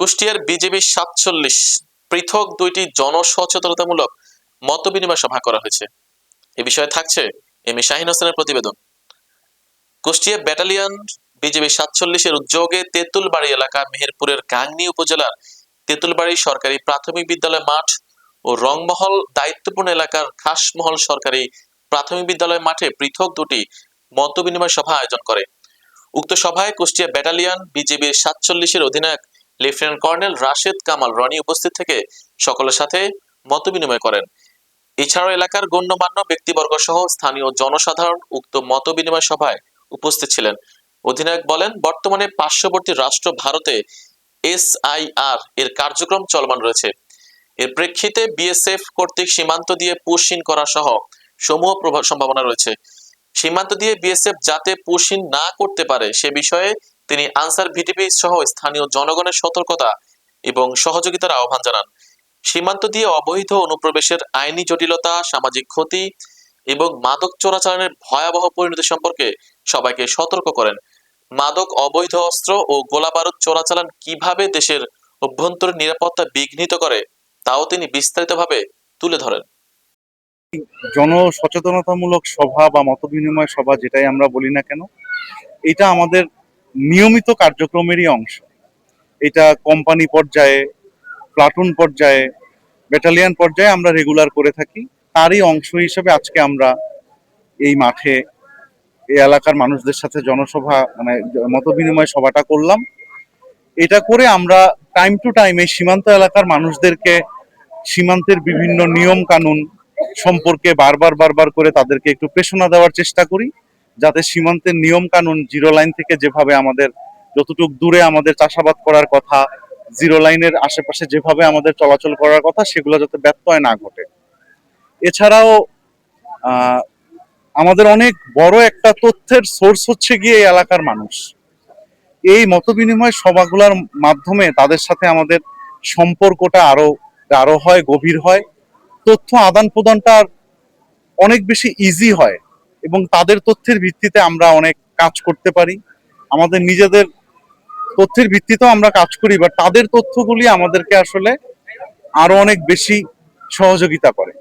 কুষ্টিয়ার বিজেপি সাতচল্লিশ পৃথক দুইটি জনসচেতনতামূলক মত বিনিময় সভা করা হয়েছে। এ বিষয়ে থাকছে এম এ শাহিন হোসেনের প্রতিবেদন। কুষ্টিয়া ব্যাটালিয়ন বিজেপি সাতচল্লিশের উদ্যোগে তেঁতুলবাড়ি এলাকা মেহেরপুরের গাংনী উপজেলার তেঁতুলবাড়ি সরকারি প্রাথমিক বিদ্যালয় মাঠ ও রংমহল দায়িত্বপূর্ণ এলাকার খাসমহল সরকারি প্রাথমিক বিদ্যালয় মাঠে পৃথক দুটি মত বিনিময় সভা আয়োজন করে। উক্ত সভায় কুষ্টিয়া ব্যাটালিয়ন বিজেপির সাতচল্লিশের অধিনায়ক লেফটেন্যান্ট কর্নেল রাশেদ কামাল রনি উপস্থিত থেকে সকলের সাথে মত বিনিময় করেন। এছাড়াও এলাকার গণ্যমান্য ব্যক্তিবর্গ সহ স্থানীয় জনসাধারণ উক্ত মত বিনিময় সভায় উপস্থিত ছিলেন। অধিনায়ক বলেন, বর্তমানে পার্শ্ববর্তী রাষ্ট্র ভারতে এসআইআর এর কার্যক্রম চলমান রয়েছে। এর প্রেক্ষিতে বিএসএফ কর্তৃক সীমান্ত দিয়ে পুশিন করা সহ সমূহ সম্ভাবনা রয়েছে। সীমান্ত দিয়ে বিএসএফ যাতে পুশিন না করতে পারে সে বিষয়ে তিনি আনসার ভিটিপি সহ স্থানীয় জনগণের সতর্কতা এবং সহযোগিতার আহ্বান জানান। সীমান্ত দিয়ে অবৈধ অনুপ্রবেশের আইনি জটিলতা, সামাজিক ক্ষতি এবং মাদক চোরাচালানের ভয়াবহ পরিণতি সম্পর্কে সবাইকে সতর্ক করেন। মাদক, অবৈধ অস্ত্র ও গোলাবারুদ চোরাচালান কীভাবে দেশের অভ্যন্তরীণ নিরাপত্তা বিঘ্নিত করে, তাও তিনি বিস্তারিতভাবে তুলে ধরেন। জনসচেতনতামূলক সভা বা মত বিনিময় সভা যেটাই আমরা বলি না কেন, এটা আমাদের নিয়মিত কার্যক্রমেরই অংশ। এটা কোম্পানি পর্যায়ে প্লাটুন পর্যায়ে ব্যাটালিয়ান পর্যায়ে আমরা রেগুলার করে থাকি। তারই অংশ হিসেবে আজকে আমরা এই মাঠে এই এলাকার মানুষদের সাথে জনসভা মানে মত বিনিময় সভাটা করলাম। এটা করে আমরা টাইম টু টাইম এই সীমান্ত এলাকার মানুষদেরকে সীমান্তের বিভিন্ন নিয়ম কানুন সম্পর্কে বারবার বারবার করে তাদেরকে একটু প্রেষণা দেওয়ার চেষ্টা করি। যাতে সীমান্তের নিয়ম কানুন জিরো লাইন থেকে যেভাবে আমাদের, যতটুকু দূরে আমাদের চাষাবাদ করার কথা, জিরো লাইনের আশেপাশে যেভাবে আমাদের চলাচল করার কথা, সেগুলো যাতে ব্যত্যয় না ঘটে। এছাড়াও আমাদের অনেক বড় একটা তথ্যের সোর্স হচ্ছে গিয়ে এই এলাকার মানুষ। এই মতবিনিময় সভাগুলোর মাধ্যমে তাদের সাথে আমাদের সম্পর্কটা আরও আরও হয়, গভীর হয়। তথ্য আদান প্রদানটা অনেক বেশি ইজি হয়। এবং তাদের তথ্যের ভিত্তিতে আমরা অনেক কাজ করতে পারি। আমাদের নিজেদের তথ্যের ভিত্তিতেও আমরা কাজ করি বা তাদের তথ্যগুলি আমাদেরকে আসলে আরও অনেক বেশি সহযোগিতা করে।